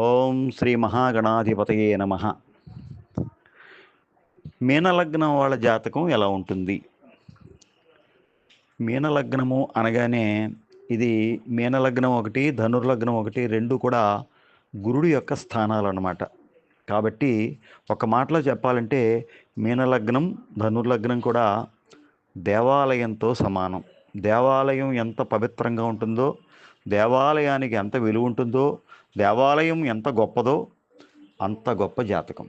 ఓం శ్రీ మహాగణాధిపతయే నమ. మీనలగ్నం వాళ్ళ జాతకం ఎలా ఉంటుంది? మీనలగ్నము అనగానే ఇది మీనలగ్నం ఒకటి ధనుర్లగ్నం ఒకటి రెండు కూడా గురుడు యొక్క స్థానాలు అన్నమాట కాబట్టి ఒక మాటలో చెప్పాలంటే మీనలగ్నం ధనుర్లగ్నం కూడా దేవాలయంతో సమానం. దేవాలయం ఎంత పవిత్రంగా ఉంటుందో దేవాలయానికి ఎంత విలువ ఉంటుందో దేవాలయం ఎంత గొప్పదో అంత గొప్ప జాతకం.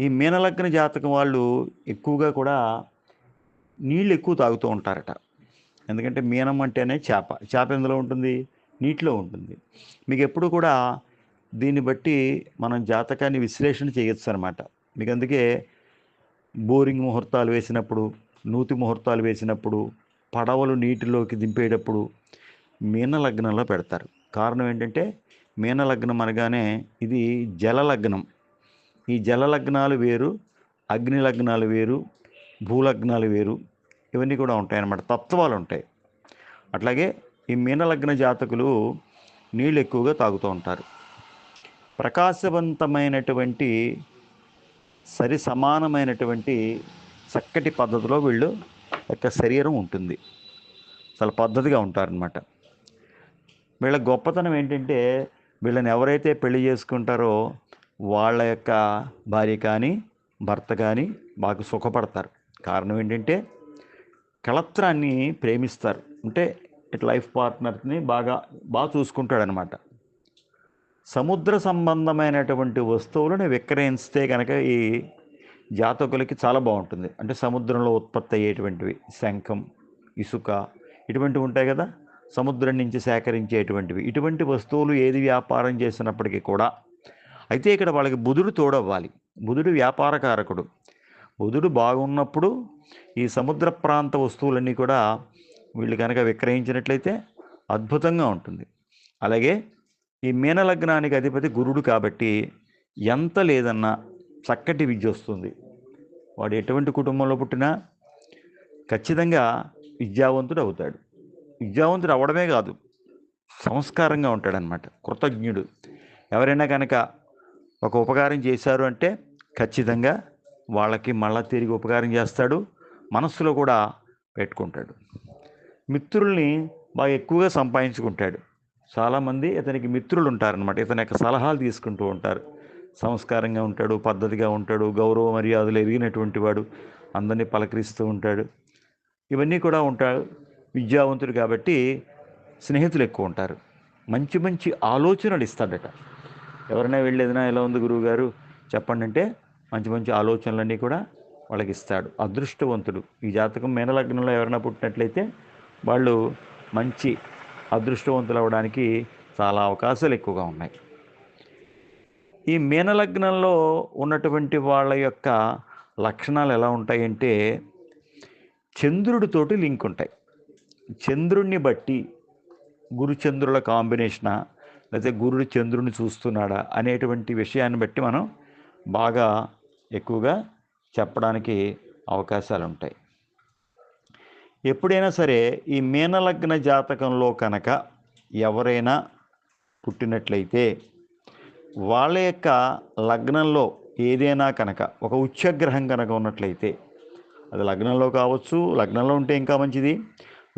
ఈ మీనలగ్న జాతకం వాళ్ళు ఎక్కువగా కూడా నీళ్ళు ఎక్కువ తాగుతూ ఉంటారట. ఎందుకంటే మీనం అంటేనే చేప. చేప ఎందులో ఉంటుంది? నీటిలో ఉంటుంది. మీకు ఎప్పుడు కూడా దీన్ని బట్టి మనం జాతకాన్ని విశ్లేషణ చేయొచ్చు అనమాట మీకు అందుకే బోరింగ్ ముహూర్తాలు వేసినప్పుడు నూతి ముహూర్తాలు వేసినప్పుడు పడవలు నీటిలోకి దింపేటప్పుడు మీన లగ్నంలో పెడతారు. కారణం ఏంటంటే మీనలగ్నం అనగానే ఇది జలలగ్నం. ఈ జలలగ్నాలు వేరు అగ్ని లగ్నాలు వేరు భూలగ్నాలు వేరు. ఇవన్నీ కూడా ఉంటాయన్నమాట. తత్వాలు ఉంటాయి. అట్లాగే ఈ మీనలగ్న జాతకులు నీళ్ళు ఎక్కువగా తాగుతూ ఉంటారు. ప్రకాశవంతమైనటువంటి సరి సమానమైనటువంటి చక్కటి పద్ధతిలో వీళ్ళు యొక్క శరీరం ఉంటుంది. చాలా పద్ధతిగా ఉంటారనమాట వీళ్ళ గొప్పతనం ఏంటంటే వీళ్ళని ఎవరైతే పెళ్ళి చేసుకుంటారో వాళ్ళ యొక్క భార్య కానీ భర్త కానీ బాగా సుఖపడతారు. కారణం ఏంటంటే కళత్రాన్ని ప్రేమిస్తారు. అంటే లైఫ్ పార్ట్నర్ని బాగా బాగా చూసుకుంటాడనమాట. సముద్ర సంబంధమైనటువంటి వస్తువులను విక్రయిస్తే కనుక ఈ జాతకులకి చాలా బాగుంటుంది. అంటే సముద్రంలో ఉత్పత్తి అయ్యేటువంటివి శంఖం ఇసుక ఇటువంటివి ఉంటాయి కదా. సముద్రం నుంచి సేకరించేటువంటివి. ఇటువంటి వస్తువులు ఏది వ్యాపారం చేసినప్పటికీ కూడా అయితే ఇక్కడ వాళ్ళకి బుధుడు తోడవ్వాలి. బుధుడు వ్యాపారకారకుడు. బుధుడు బాగున్నప్పుడు ఈ సముద్ర ప్రాంత వస్తువులన్నీ కూడా వీళ్ళు కనుక విక్రయించినట్లయితే అద్భుతంగా ఉంటుంది. అలాగే ఈ మీనలగ్నానికి అధిపతి గురుడు కాబట్టి ఎంత లేదన్నా చక్కటి విద్య వస్తుంది. వాడు ఎటువంటి కుటుంబంలో పుట్టినా ఖచ్చితంగా విద్యావంతుడు అవుతాడు. విద్యావంతుడు అవడమే కాదు సంస్కారంగా ఉంటాడనమాట కృతజ్ఞుడు. ఎవరైనా కనుక ఒక ఉపకారం చేశారు అంటే ఖచ్చితంగా వాళ్ళకి మళ్ళా తిరిగి ఉపకారం చేస్తాడు మనస్సులో కూడా పెట్టుకుంటాడు. మిత్రుల్ని బాగా ఎక్కువగా సంపాదించుకుంటాడు. చాలామంది ఇతనికి మిత్రులు ఉంటారనమాట ఇతని యొక్క సలహాలు తీసుకుంటూ ఉంటారు. సంస్కారంగా ఉంటాడు పద్ధతిగా ఉంటాడు గౌరవ మర్యాదలు ఎరిగినటువంటి వాడు అందరినీ పలకరిస్తూ ఉంటాడు. ఇవన్నీ కూడా ఉంటాడు విద్యావంతుడు కాబట్టి స్నేహితులు ఎక్కువ ఉంటారు. మంచి మంచి ఆలోచనలు ఇస్తాడట. ఎవరైనా వెళ్ళేదినా ఎలా ఉంది గురువు గారు చెప్పండి అంటే మంచి మంచి ఆలోచనలన్నీ కూడా వాళ్ళకి ఇస్తాడు. అదృష్టవంతుడు. ఈ జాతకం మేనలగ్నంలో ఎవరైనా పుట్టినట్లయితే వాళ్ళు మంచి అదృష్టవంతులు అవ్వడానికి చాలా అవకాశాలు ఎక్కువగా ఉన్నాయి. ఈ మీనలగ్నంలో ఉన్నటువంటి వాళ్ళ యొక్క లక్షణాలు ఎలా ఉంటాయంటే చంద్రుడితోటి లింక్ ఉంటాయి. చంద్రుణ్ణి బట్టి గురుచంద్రుల కాంబినేషనా? లేకపోతే గురుడు చంద్రుడిని చూస్తున్నాడా? అనేటువంటి విషయాన్ని బట్టి మనం బాగా ఎక్కువగా చెప్పడానికి అవకాశాలు ఉంటాయి ఎప్పుడైనా సరే ఈ మీనలగ్న జాతకంలో కనుక ఎవరైనా పుట్టినట్లయితే వాళ్ళ యొక్క లగ్నంలో ఏదైనా కనుక ఒక ఉచ్చగ్రహం కనుక ఉన్నట్లయితే అది లగ్నంలో కావచ్చు లగ్నంలో ఉంటే ఇంకా మంచిది.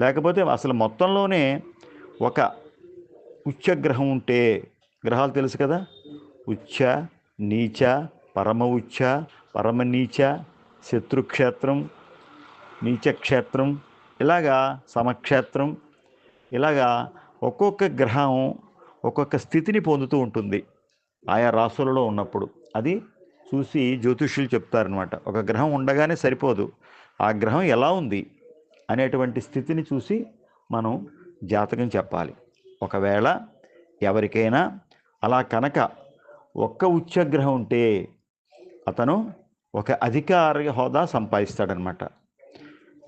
లేకపోతే అసలు మొత్తంలోనే ఒక ఉచ్చగ్రహం ఉంటే గ్రహాలు తెలుసు కదా? ఉచ్చ నీచ పరమ ఉచ్చ పరమ నీచ శత్రుక్షేత్రం నీచక్షేత్రం ఇలాగా సమక్షేత్రం ఇలాగా ఒక్కొక్క గ్రహం ఒక్కొక్క స్థితిని పొందుతూ ఉంటుంది ఆయా రాసులలో ఉన్నప్పుడు. అది చూసి జ్యోతిష్యులు చెప్తారనమాట ఒక గ్రహం ఉండగానే సరిపోదు. ఆ గ్రహం ఎలా ఉంది? అనేటువంటి స్థితిని చూసి మనం జాతకం చెప్పాలి. ఒకవేళ ఎవరికైనా అలా కనుక ఒక్క ఉచ్చగ్రహం ఉంటే అతను ఒక అధికార హోదా సంపాదిస్తాడనమాట.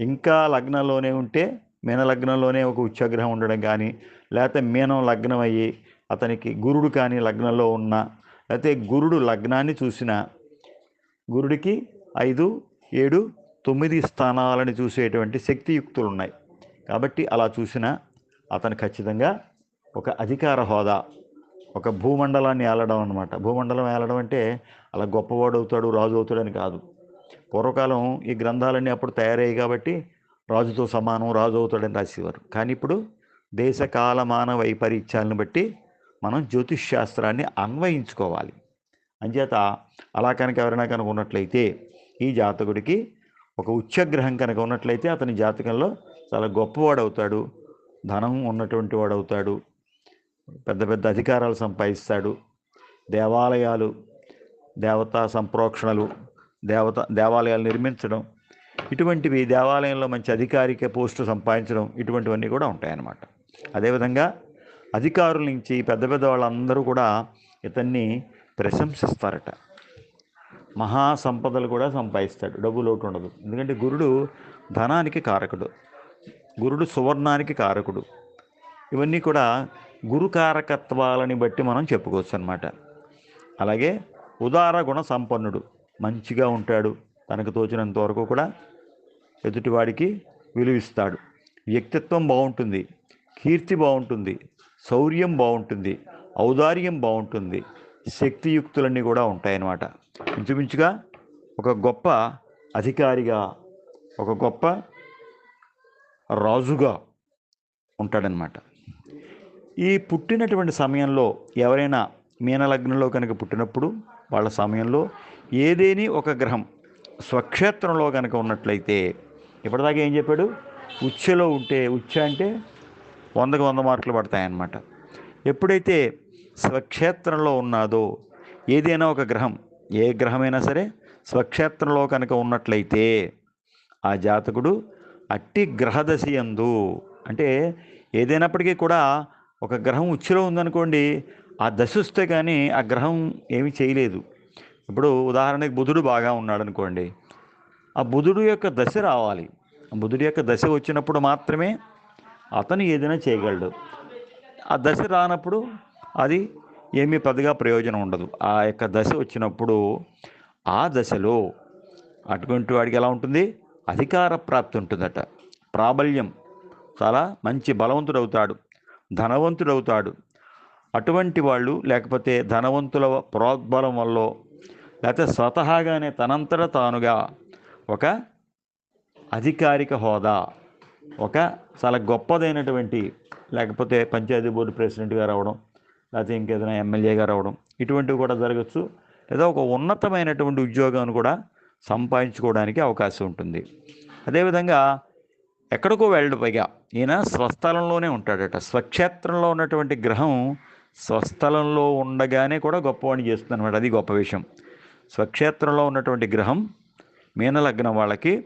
ఇంకా లగ్నంలోనే ఉంటే మీన లగ్నంలోనే ఒక ఉచ్చగ్రహం ఉండడం కానీ లేకపోతే మీనం లగ్నం అయ్యి అతనికి గురుడు కానీ లగ్నంలో ఉన్న లేకపోతే గురుడు లగ్నాన్ని చూసిన గురుడికి ఐదు ఏడు తొమ్మిది స్థానాలను చూసేటువంటి శక్తియుక్తులు ఉన్నాయి కాబట్టి అలా చూసిన అతను ఖచ్చితంగా ఒక అధికార హోదా ఒక భూమండలాన్ని ఏలడం అనమాట భూమండలం ఏలడం అంటే అలా గొప్పవాడు అవుతాడు రాజు అవుతాడని కాదు. పూర్వకాలం ఈ గ్రంథాలన్నీ అప్పుడు తయారయ్యాయి కాబట్టి రాజుతో సమానం రాజు అవుతాడని రాసేవారు. కానీ ఇప్పుడు దేశ కాలమాన వైపరీత్యాలను బట్టి మనం జ్యోతిష్ శాస్త్రాన్ని అన్వయించుకోవాలి. అంచేత అలా కనుక ఎవరైనా కనుక ఉన్నట్లయితే ఈ జాతకుడికి ఒక ఉచ్చగ్రహం కనుక ఉన్నట్లయితే అతని జాతకంలో చాలా గొప్పవాడు అవుతాడు ధనం ఉన్నటువంటి వాడు అవుతాడు పెద్ద పెద్ద అధికారాలు సంపాదిస్తాడు. దేవాలయాలు దేవతా సంప్రోక్షణలు దేవత దేవాలయాలు నిర్మించడం ఇటువంటివి దేవాలయంలో మంచి అధికారిక పోస్టు సంపాదించడం ఇటువంటివన్నీ కూడా ఉంటాయన్నమాట. అదేవిధంగా అధికారుల నుంచి పెద్ద పెద్ద వాళ్ళందరూ కూడా ఇతన్ని ప్రశంసిస్తారట. మహా సంపదలు కూడా సంపాదిస్తాడు. డబ్బు లోటు ఉండదు. ఎందుకంటే గురుడు ధనానికి కారకుడు. గురుడు సువర్ణానికి కారకుడు. ఇవన్నీ కూడా గురు కారకత్వాలని బట్టి మనం చెప్పుకోవచ్చు అనమాట అలాగే ఉదార గుణ సంపన్నుడు. మంచిగా ఉంటాడు. తనకు తోచినంత వరకు కూడా ఎదుటివాడికి విలువిస్తాడు. వ్యక్తిత్వం బాగుంటుంది. కీర్తి బాగుంటుంది. శౌర్యం బాగుంటుంది. ఔదార్యం బాగుంటుంది. శక్తియుక్తులన్నీ కూడా ఉంటాయన్నమాట. ఇంచుమించుగా ఒక గొప్ప అధికారిగా ఒక గొప్ప రాజుగా ఉంటాడనమాట ఈ పుట్టినటువంటి సమయంలో ఎవరైనా మీనలగ్నంలో కనుక పుట్టినప్పుడు వాళ్ళ సమయంలో ఏదేని ఒక గ్రహం స్వక్షేత్రంలో కనుక ఉన్నట్లయితే ఇప్పటిదాకా ఏం చెప్పాడు? ఉచ్చలో ఉంటే ఉచ్చ అంటే వందకు వంద మార్కులు పడతాయన్నమాట. ఎప్పుడైతే స్వక్షేత్రంలో ఉన్నాదో ఏదైనా ఒక గ్రహం ఏ గ్రహమైనా సరే స్వక్షేత్రంలో కనుక ఉన్నట్లయితే ఆ జాతకుడు అట్టి గ్రహదశి యందు అంటే ఏదైనప్పటికీ కూడా ఒక గ్రహం ఉచ్చులో ఉందనుకోండి ఆ దశ వస్తే కానీ ఆ గ్రహం ఏమీ చేయలేదు. ఇప్పుడు ఉదాహరణకి బుధుడు బాగా ఉన్నాడు అనుకోండి ఆ బుధుడు యొక్క దశ రావాలి. ఆ యొక్క దశ వచ్చినప్పుడు మాత్రమే అతను ఏదైనా చేయగలడు. ఆ దశ రానప్పుడు అది ఏమీ పెద్దగా ప్రయోజనం ఉండదు. ఆ యొక్క దశ వచ్చినప్పుడు ఆ దశలో అటువంటి వాడికి ఎలా ఉంటుంది? అధికార ప్రాప్తి ఉంటుందట. ప్రాబల్యం. చాలా మంచి బలవంతుడు అవుతాడు ధనవంతుడు అవుతాడు అటువంటి వాళ్ళు లేకపోతే ధనవంతుల ప్రోద్బలం వల్ల లేకపోతే స్వతహాగానే తనంతట తానుగా ఒక అధికారిక హోదా ఒక చాలా గొప్పదైనటువంటి లేకపోతే పంచాయతీ బోర్డు ప్రెసిడెంట్గా రావడం లేకపోతే ఇంకేదైనా ఎమ్మెల్యేగా రావడం ఇటువంటివి కూడా జరగచ్చు. లేదా ఒక ఉన్నతమైనటువంటి ఉద్యోగాన్ని కూడా సంపాదించుకోవడానికి అవకాశం ఉంటుంది. అదేవిధంగా ఎక్కడికో వెళ్ళడు పైగా. ఈయన స్వస్థలంలోనే ఉంటాడట. స్వక్షేత్రంలో ఉన్నటువంటి గ్రహం స్వస్థలంలో ఉండగానే కూడా గొప్పవాణి చేస్తుంది అనమాట అది గొప్ప విషయం. స్వక్షేత్రంలో ఉన్నటువంటి గ్రహం మీనలగ్నం వాళ్ళకి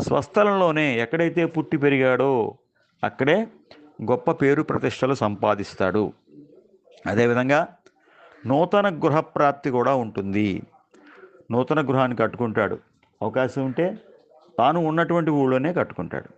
స్వస్థలంలోనే ఎక్కడైతే పుట్టి పెరిగాడో అక్కడే గొప్ప పేరు ప్రతిష్టలు సంపాదిస్తాడు. అదేవిధంగా నూతన గృహప్రాప్తి కూడా ఉంటుంది. నూతన గృహాన్ని కట్టుకుంటాడు. అవకాశం ఉంటే తాను ఉన్నటువంటి ఊళ్ళోనే కట్టుకుంటాడు.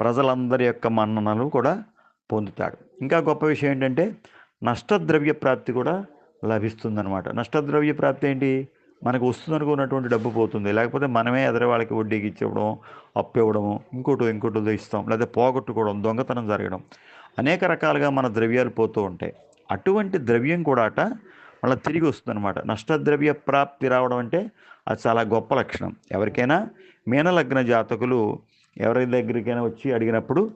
ప్రజలందరి యొక్క మన్ననలు కూడా పొందుతాడు. ఇంకా గొప్ప విషయం ఏంటంటే నష్టద్రవ్య ప్రాప్తి కూడా లభిస్తుందన్నమాట. నష్టద్రవ్య ప్రాప్తి ఏంటి? మనకు వస్తుందనుకున్నటువంటి డబ్బు పోతుంది. లేకపోతే మనమే ఎదరి వాళ్ళకి వడ్డీకి ఇచ్చివ్వడం అప్పు ఇవ్వడము ఇంకోటి ఇంకోటి ఇస్తాం. లేదా పోగొట్టుకోవడం దొంగతనం జరగడం. అనేక రకాలుగా మన ద్రవ్యాలు పోతూ ఉంటాయి. అటువంటి ద్రవ్యం కూడా అట మళ్ళీ తిరిగి వస్తుందన్నమాట. నష్టద్రవ్య ప్రాప్తి రావడం అంటే అది చాలా గొప్ప లక్షణం. ఎవరికైనా మీనలగ్న జాతకులు ఎవరి దగ్గరికైనా వచ్చి అడిగినప్పుడు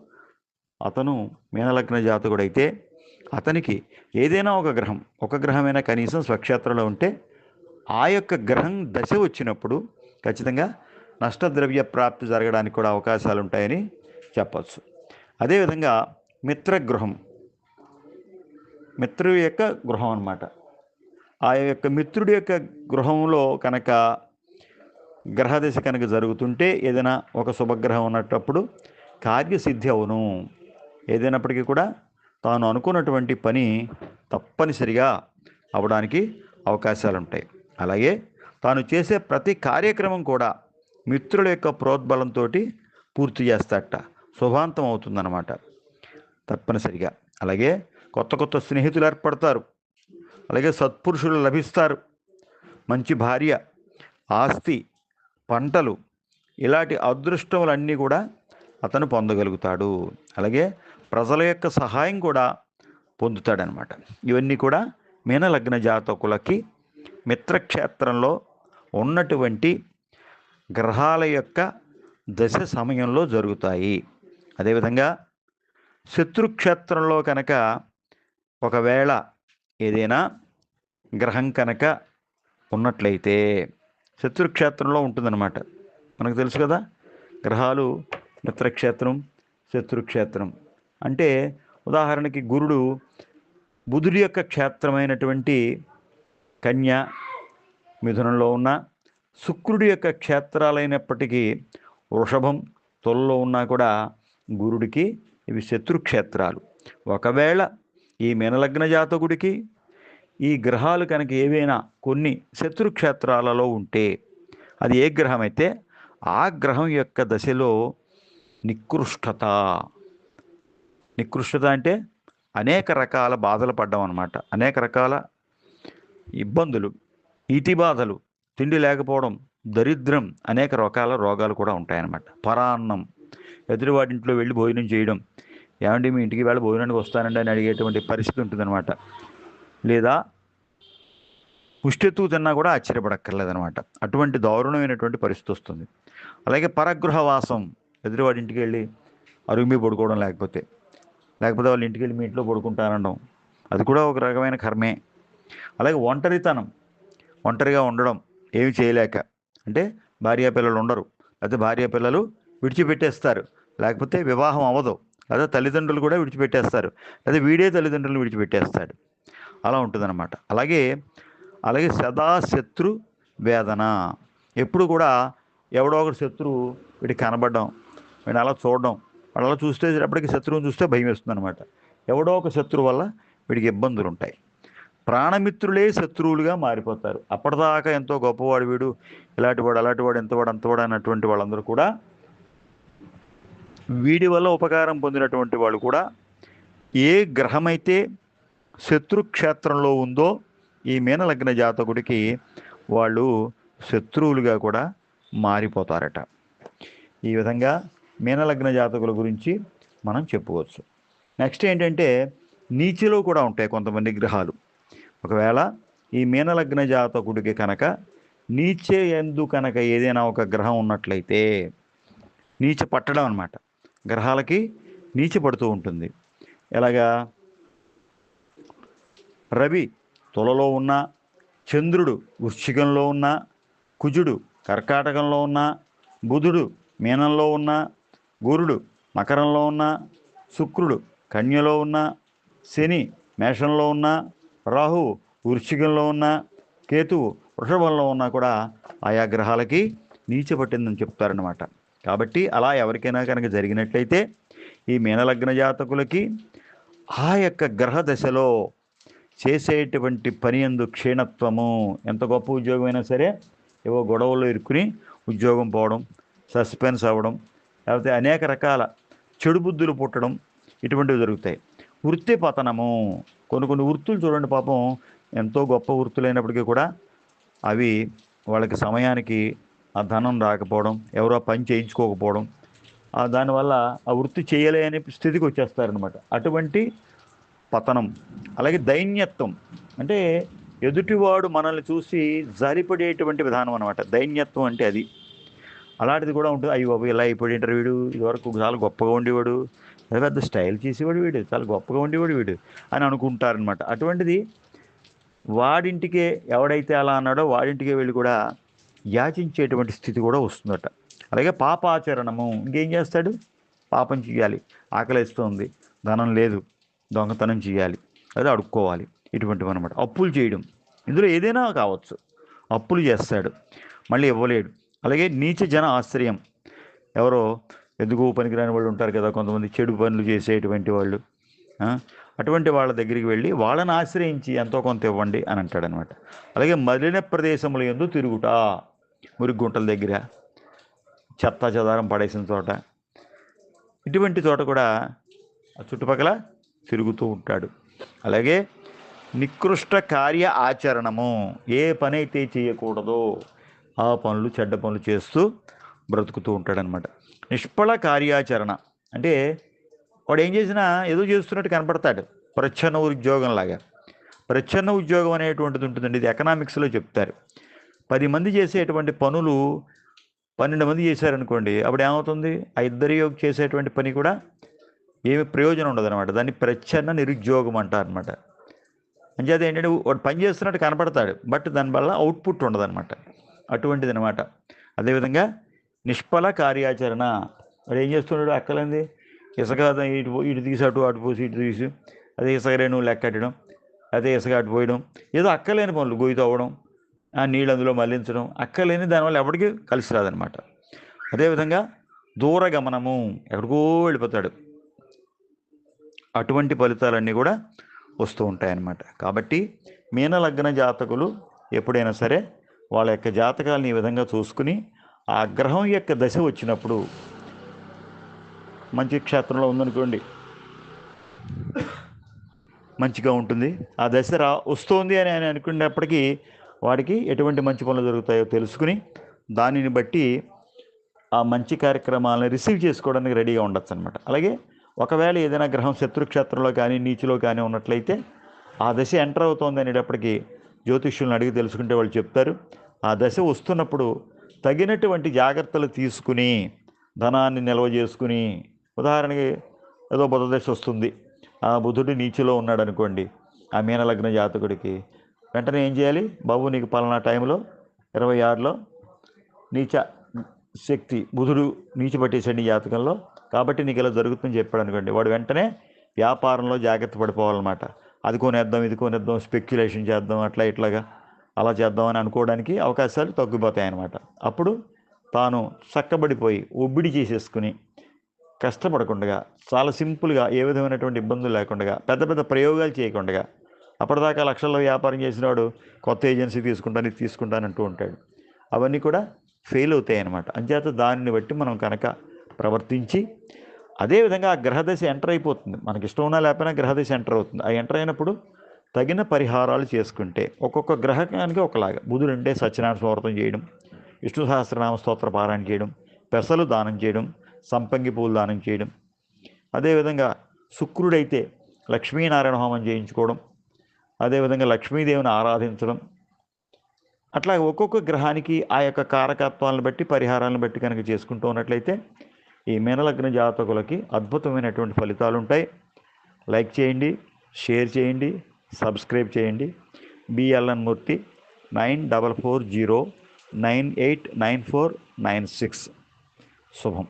అతను మీనలగ్న జాతకుడైతే అతనికి ఏదైనా ఒక గ్రహం ఒక గ్రహమైనా కనీసం స్వక్షేత్రంలో ఉంటే ఆ యొక్క గ్రహం దశ వచ్చినప్పుడు ఖచ్చితంగా నష్టద్రవ్య ప్రాప్తి జరగడానికి కూడా అవకాశాలు ఉంటాయని చెప్పచ్చు. అదేవిధంగా మిత్రగృహం మిత్రుడి యొక్క గృహం అనమాట ఆ యొక్క మిత్రుడి యొక్క గృహంలో కనుక గ్రహదశ కనుక జరుగుతుంటే ఏదైనా ఒక శుభగ్రహం ఉన్నటప్పుడు కార్యసిద్ధి అవును. ఏదైనప్పటికీ కూడా తాను అనుకున్నటువంటి పని తప్పనిసరిగా అవడానికి అవకాశాలు ఉంటాయి అలాగే తాను చేసే ప్రతి కార్యక్రమం కూడా మిత్రుల యొక్క ప్రోద్బలంతో పూర్తి చేస్తాడట శుభాంతం అవుతుందన్నమాట. తప్పనిసరిగా. అలాగే కొత్త కొత్త స్నేహితులు ఏర్పడతారు. అలాగే సత్పురుషులు లభిస్తారు. మంచి భార్య ఆస్తి పంటలు ఇలాంటి అదృష్టములన్నీ కూడా అతను పొందగలుగుతాడు. అలాగే ప్రజల యొక్క సహాయం కూడా పొందుతాడనమాట. ఇవన్నీ కూడా మీనలగ్న జాతకులకి మిత్రక్షేత్రంలో ఉన్నటువంటి గ్రహాల యొక్క దశ సమయంలో జరుగుతాయి. అదేవిధంగా శత్రుక్షేత్రంలో కనుక ఒకవేళ ఏదైనా గ్రహం కనుక ఉన్నట్లయితే శత్రుక్షేత్రంలో ఉంటుందన్నమాట. మనకు తెలుసు కదా? గ్రహాలు మిత్రక్షేత్రం శత్రుక్షేత్రం. అంటే ఉదాహరణకి గురుడు బుధుడి యొక్క క్షేత్రమైనటువంటి కన్య మిథునంలో ఉన్న శుక్రుడి యొక్క క్షేత్రాలైనప్పటికీ వృషభం తొలలో ఉన్నా కూడా గురుడికి ఇవి శత్రుక్షేత్రాలు. ఒకవేళ ఈ మినలగ్న జాతకుడికి ఈ గ్రహాలు కనుక ఏవైనా కొన్ని శత్రుక్షేత్రాలలో ఉంటే అది ఏ గ్రహం అయితే ఆ గ్రహం యొక్క దశలో నికృష్టత. నికృష్టత అంటే అనేక రకాల బాధలు పడ్డం అనమాట అనేక రకాల ఇబ్బందులు ఇటి బాధలు తిండి లేకపోవడం దరిద్రం అనేక రకాల రోగాలు కూడా ఉంటాయన్నమాట. పరాన్నం ఎదురువాడింట్లో వెళ్ళి భోజనం చేయడం ఏమండి మీ ఇంటికి వెళ్ళి భోజనానికి వస్తానండి అని అడిగేటువంటి పరిస్థితి ఉంటుందన్నమాట. లేదా పుష్టెత్తు తిన్నా కూడా ఆశ్చర్యపడక్కర్లేదనమాట అటువంటి దారుణమైనటువంటి పరిస్థితి వస్తుంది. అలాగే పరగృహవాసం ఎదురువాడి ఇంటికి వెళ్ళి అరుగు మీద పడుకోవడం లేకపోతే లేకపోతే వాళ్ళ ఇంటికి వెళ్ళి మీ ఇంట్లో పడుకుంటానడం అది కూడా ఒక రకమైన కర్మే. అలాగే ఒంటరితనం ఒంటరిగా ఉండడం ఏమి చేయలేక అంటే భార్య పిల్లలు ఉండరు లేకపోతే భార్య పిల్లలు విడిచిపెట్టేస్తారు లేకపోతే వివాహం అవ్వదు. లేదా తల్లిదండ్రులు కూడా విడిచిపెట్టేస్తారు లేదా వీడే తల్లిదండ్రులు విడిచిపెట్టేస్తాడు. అలా ఉంటుందన్నమాట. అలాగే అలాగే సదా శత్రు వేదన. ఎప్పుడు కూడా ఎవడో ఒకటి శత్రువు వీడికి కనబడడం వీడు అలా చూడడం వాడు అలా చూస్తే అప్పటికి శత్రువుని చూస్తే భయం వేస్తుంది అనమాట ఎవడో ఒక శత్రువు వల్ల వీడికి ఇబ్బందులు ఉంటాయి. ప్రాణమిత్రులే శత్రువులుగా మారిపోతారు. అప్పటిదాకా ఎంతో గొప్పవాడు వీడు ఇలాంటి వాడు అలాంటి వాడు ఎంతవాడు అంతవాడు అన్నటువంటి వాళ్ళందరూ కూడా వీడి వల్ల ఉపకారం పొందినటువంటి వాళ్ళు కూడా ఏ గ్రహమైతే శత్రుక్షేత్రంలో ఉందో ఈ మీనలగ్న జాతకుడికి వాళ్ళు శత్రువులుగా కూడా మారిపోతారట. ఈ విధంగా మీనలగ్న జాతకుల గురించి మనం చెప్పుకోవచ్చు. నెక్స్ట్ ఏంటంటే నీచిలో కూడా ఉంటాయి కొంతమంది గ్రహాలు. ఒకవేళ ఈ మీనలగ్న జాతకుడికి కనుక నీచే ఎందు కనుక ఏదైనా ఒక గ్రహం ఉన్నట్లయితే నీచ పట్టడం అనమాట గ్రహాలకి నీచిపడుతూ ఉంటుంది. ఎలాగా? రవి తులలో ఉన్న చంద్రుడు వృశ్చికంలో ఉన్న కుజుడు కర్కాటకంలో ఉన్న బుధుడు మీనంలో ఉన్న గురుడు మకరంలో ఉన్న శుక్రుడు కన్యలో ఉన్న శని మేషంలో ఉన్న రాహువు వృశ్చికంలో ఉన్న కేతువు వృషభంలో ఉన్నా కూడా ఆయా గ్రహాలకి నీచ పట్టిందని చెప్తారనమాట కాబట్టి అలా ఎవరికైనా కనుక జరిగినట్లయితే ఈ మీనలగ్న జాతకులకి ఆ యొక్క గ్రహ దశలో చేసేటువంటి పని ఎందు క్షీణత్వము ఎంత గొప్ప ఉద్యోగమైనా సరే ఏవో గొడవల్లో ఇరుక్కుని ఉద్యోగం పోవడం సస్పెన్స్ అవ్వడం లేకపోతే అనేక రకాల చెడు బుద్ధులు పుట్టడం ఇటువంటివి జరుగుతాయి. వృత్తి పతనము కొన్ని కొన్ని వృత్తులు చూడండి పాపం ఎంతో గొప్ప వృత్తులైనప్పటికీ కూడా అవి వాళ్ళకి సమయానికి ఆ ధనం రాకపోవడం ఎవరో పని చేయించుకోకపోవడం దానివల్ల ఆ వృత్తి చేయలేని స్థితికి వచ్చేస్తారనమాట అటువంటి పతనం అలాగే దైన్యత్వం అంటే ఎదుటివాడు మనల్ని చూసి జారిపడేటువంటి విధానం అనమాట దైన్యత్వం అంటే అది. అలాంటిది కూడా ఉంటుంది. అయ్యి బాబు ఇలా అయిపోయి వీడు? ఇదివరకు చాలా గొప్పగా ఉండేవాడు. పెద్ద స్టైల్ చేసేవాడు వీడు. చాలా గొప్పగా ఉండేవాడు వీడు అని అనుకుంటారనమాట అటువంటిది వాడింటికే ఎవడైతే అలా అన్నాడో వాడింటికే వెళ్ళి కూడా యాచించేటువంటి స్థితి కూడా వస్తుందట. అలాగే పాపాచరణము ఇంకేం చేస్తాడు? పాపం చేయాలి. ఆకలిస్తుంది. ధనం లేదు. దొంగతనం చేయాలి. అదే అడుక్కోవాలి. ఇటువంటివి అనమాట అప్పులు చేయడం. ఇందులో ఏదైనా కావచ్చు. అప్పులు చేస్తాడు. మళ్ళీ ఇవ్వలేడు. అలాగే నీచ జన ఆశ్రయం. ఎవరో ఎందుకు పనికిరాని వాళ్ళు ఉంటారు కదా కొంతమంది చెడు పనులు చేసేటువంటి వాళ్ళు. అటువంటి వాళ్ళ దగ్గరికి వెళ్ళి వాళ్ళని ఆశ్రయించి ఎంతో కొంత ఇవ్వండి అని అంటాడనమాట అలాగే మలిన ప్రదేశముల ఎందు తిరుగుట. మురిగుంటల దగ్గర చెత్త చెదారం పడేసిన చోట ఇటువంటి చోట కూడా ఆ చుట్టుపక్కల తిరుగుతూ ఉంటాడు. అలాగే నికృష్ట కార్య ఆచరణము. ఏ పని అయితే చేయకూడదో ఆ పనులు చెడ్డ పనులు చేస్తూ బ్రతుకుతూ ఉంటాడనమాట నిష్ఫల కార్యాచరణ. అంటే వాడు ఏం చేసినా ఏదో చేస్తున్నట్టు కనపడతాడు. ప్రచ్ఛన్న ఉద్యోగంలాగా. ప్రచ్ఛన్న ఉద్యోగం అనేటువంటిది ఉంటుందండి. ఇది ఎకనామిక్స్లో చెప్తారు. పది మంది చేసేటువంటి పనులు పన్నెండు మంది చేశారనుకోండి అప్పుడు ఏమవుతుంది? ఆ ఇద్దరి యోగ చేసేటువంటి పని కూడా ఏమి ప్రయోజనం ఉండదు అనమాట దాన్ని ప్రచ్ఛన్న నిరుద్యోగం అంటారు అనమాట అంచేది ఏంటంటే వాడు పని చేస్తున్నట్టు కనపడతాడు బట్ దానివల్ల అవుట్పుట్ ఉండదనమాట అటువంటిది అనమాట అదేవిధంగా నిష్ఫల కార్యాచరణ. వాడు ఏం చేస్తున్నాడు? అక్కలంది ఇసుక ఇటు ఇటు తీసి అటు అటు పోసి ఇటు తీసి అదే ఇసుక రేణువు లెక్కట్టడం అదే ఇసుక అటు పోయడం ఏదో అక్కలేని పనులు గొయ్యి తవ్వడం ఆ నీళ్ళు అందులో మళ్ళించడం అక్కలేని దానివల్ల ఎవరికి కలిసి రాదనమాట అదేవిధంగా దూరగమనము ఎక్కడికో వెళ్ళిపోతాడు. అటువంటి ఫలితాలన్నీ కూడా వస్తూ ఉంటాయన్నమాట. కాబట్టి మీనలగ్న జాతకులు ఎప్పుడైనా సరే వాళ్ళ యొక్క జాతకాలను ఈ విధంగా చూసుకుని ఆ గ్రహం యొక్క దశ వచ్చినప్పుడు మంచి క్షేత్రంలో ఉందనుకోండి. మంచిగా ఉంటుంది. ఆ దశ రా వస్తోంది అని ఆయన అనుకునేప్పటికీ వాడికి ఎటువంటి మంచి పనులు జరుగుతాయో తెలుసుకుని దానిని బట్టి ఆ మంచి కార్యక్రమాలను రిసీవ్ చేసుకోవడానికి రెడీగా ఉండొచ్చు అనమాట అలాగే ఒకవేళ ఏదైనా గ్రహం శత్రుక్షేత్రంలో కానీ నీచిలో కానీ ఉన్నట్లయితే ఆ దశ ఎంటర్ అవుతోంది అనేటప్పటికీ జ్యోతిష్యులను అడిగి తెలుసుకుంటే వాళ్ళు చెప్తారు. ఆ దశ వస్తున్నప్పుడు తగినటువంటి జాగ్రత్తలు తీసుకుని ధనాన్ని నిల్వ చేసుకుని ఉదాహరణకి ఏదో బుధ దశ వస్తుంది. ఆ బుధుడు నీచిలో ఉన్నాడు అనుకోండి ఆ మీనలగ్న జాతకుడికి వెంటనే ఏం చేయాలి? బాబు నీకు పలానా టైంలో ఇరవై ఆరులో నీచ శక్తి బుధుడు నీచి పట్టేసాడు జాతకంలో. కాబట్టి నీకు ఇలా జరుగుతుందని చెప్పాడు అనుకోండి. వాడు వెంటనే వ్యాపారంలో జాగ్రత్త పడిపోవాలన్నమాట. అది కొనేద్దాం ఇది కొనేద్దాం స్పెక్యులేషన్ చేద్దాం అట్లా ఇట్లాగా అలా చేద్దామని అనుకోవడానికి అవకాశాలు తగ్గిపోతాయన్నమాట. అప్పుడు తాను చక్కబడిపోయి ఒబ్బిడి చేసేసుకుని కష్టపడకుండా చాలా సింపుల్గా ఏ విధమైనటువంటి ఇబ్బందులు లేకుండా పెద్ద పెద్ద ప్రయోగాలు చేయకుండా అప్పటిదాకా లక్షల్లో వ్యాపారం చేసినవాడు కొత్త ఏజెన్సీ తీసుకుంటాను ఇది తీసుకుంటాను అంటూ ఉంటాడు. అవన్నీ కూడా ఫెయిల్ అవుతాయి అన్నమాట అంచేత దానిని బట్టి మనం కనుక ప్రవర్తించి అదేవిధంగా ఆ గ్రహదశ ఎంటర్ అయిపోతుంది. మనకి ఇష్టం ఉన్నా లేకపోయినా గ్రహదశ ఎంటర్ అవుతుంది. ఆ ఎంటర్ అయినప్పుడు తగిన పరిహారాలు చేసుకుంటే ఒక్కొక్క గ్రహానికి ఒకలాగా బుధుడు అంటే సత్యనారాయణ స్మృతం చేయడం విష్ణు సహస్రనామ స్తోత్ర పారాయణ చేయడం పెసలు దానం చేయడం సంపంగి పూలు దానం చేయడం అదేవిధంగా శుక్రుడైతే లక్ష్మీనారాయణ హోమం చేయించుకోవడం అదేవిధంగా లక్ష్మీదేవిని ఆరాధించడం. అట్లా ఒక్కొక్క గ్రహానికి ఆ యొక్క కారకత్వాలను బట్టి పరిహారాలను బట్టి కనుక చేసుకుంటూ ఉన్నట్లయితే ఈ మీనలగ్న జాతకులకి అద్భుతమైనటువంటి ఫలితాలు ఉంటాయి. లైక్ చేయండి షేర్ చేయండి సబ్స్క్రైబ్ చేయండి. BLN Murthy nine double four zero nine eight nine four nine six. శుభం.